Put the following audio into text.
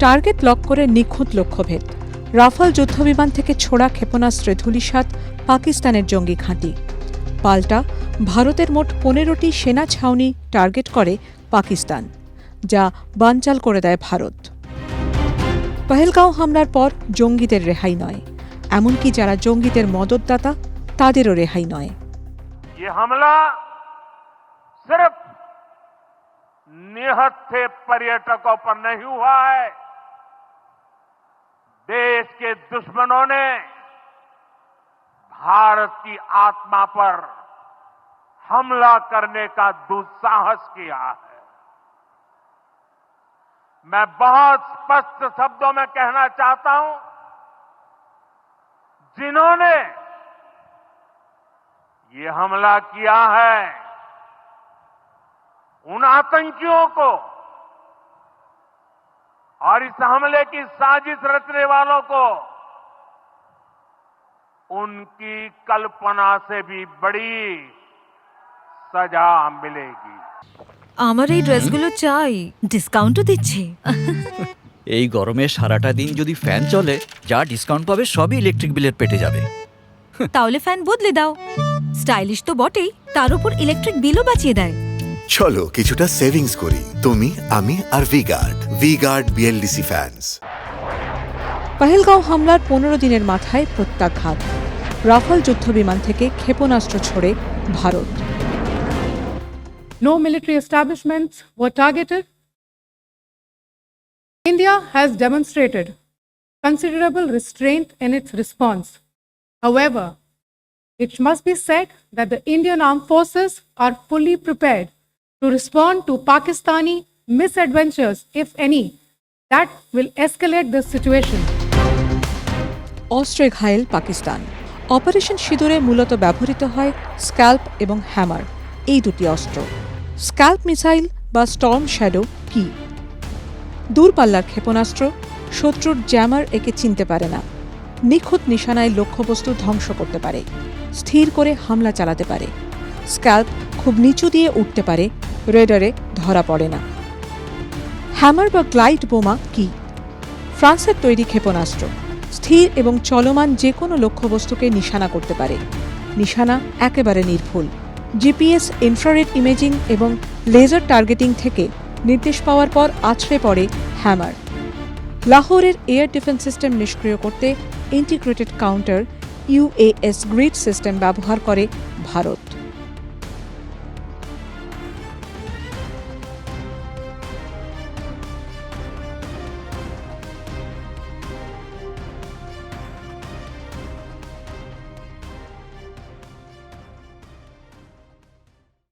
Target lock করে নিখুঁত লক্ষ্যভেদ রাফাল যুদ্ধবিমান থেকে ছোড়া ক্ষেপণাস্ত্রে ধূলিসাৎ পাকিস্তানের জঙ্গি ঘাঁটি পাল্টা ভারতের মোট পনেরোটি সেনা ছাউনি টার্গেট করে পাকিস্তান যা বানচাল করে দেয় ভারত পহেলগাঁও হামলার পর জঙ্গিদের রেহাই নয় এমনকি যারা জঙ্গিদের মদতদাতা তাদেরও রেহাই নয় ये हमला सिर्फ निहत्थे पर्यटकों पर नहीं हुआ है देश के दुश्मनों ने भारत की आत्मा पर हमला करने का दुस्साहस किया है। मैं बहुत स्पष्ट शब्दों में कहना चाहता हूँ, जिन्होंने ये हमला किया है, उन आतंकियों को और इस हमले की साजिश रचने वालों को उनकी कल्पना से भी बड़ी सजा मिलेगी আমার এই ড্রেসগুলো চাই ডিসকাউন্টও দিচ্ছে এই গরমে সারাটা দিন যদি ফ্যান চলে যা ডিসকাউন্ট পাবে সবই ইলেকট্রিক বিলের পেটে যাবে তাহলে ফ্যান বদলে দাও স্টাইলিশ তো বটেই তার উপর ইলেকট্রিক বিলও বাঁচিয়ে দেয় চলো কিছুটা সেভিংস করি। তুমি আমি আর ভিগার্ড ভিগার্ড বিএলডিসি ফ্যান্স পাহেলগাঁও হামলার পনেরো দিনের মাথায় প্রত্যাঘাত। রাফাল যুদ্ধবিমান থেকে ক্ষেপণাস্ত্র ছড়ে Bharat. No military establishment war targeted India has demonstrated considerable restraint in its response however it's must be said that the Indian arm forces are fully prepared to respond to Pakistani misadventures, if any, that will escalate the situation. অস্ত্রে ঘায়েল Pakistan. Operation সিঁদুরে মূলত ব্যবহৃত হয় scalp এবং hammer. এই দুটি অস্ত্র। স্ক্যাল্প মিসাইল বা স্টর্ম শ্যাডো কি? দূরপাল্লার ক্ষেপণাস্ত্র। শত্রুর জ্যামার একে চিনতে পারে না। নিখুঁত নিশানায় লক্ষ্যবস্তু ধ্বংস করতে পারে। স্থির করে হামলা চালাতে পারে। স্ক্যাল্প খুব নিচু দিয়ে উঠতে পারে রেডারে ধরা পড়ে না। হ্যামার বা গ্লাইড বোমা কি? ফ্রান্সের তৈরি ক্ষেপণাস্ত্র, স্থির এবং চলমান যে কোনো লক্ষ্যবস্তুকে নিশানা করতে পারে। নিশানা একেবারে নির্ভুল। জিপিএস ইনফ্রারেড ইমেজিং এবং লেজার টার্গেটিং থেকে নির্দেশ পাওয়ার পর আছড়ে পড়ে হ্যামার। লাহোরের এয়ার ডিফেন্স সিস্টেম নিষ্ক্রিয় করতে integrated counter UAS grid system ব্যবহার করে ভারত।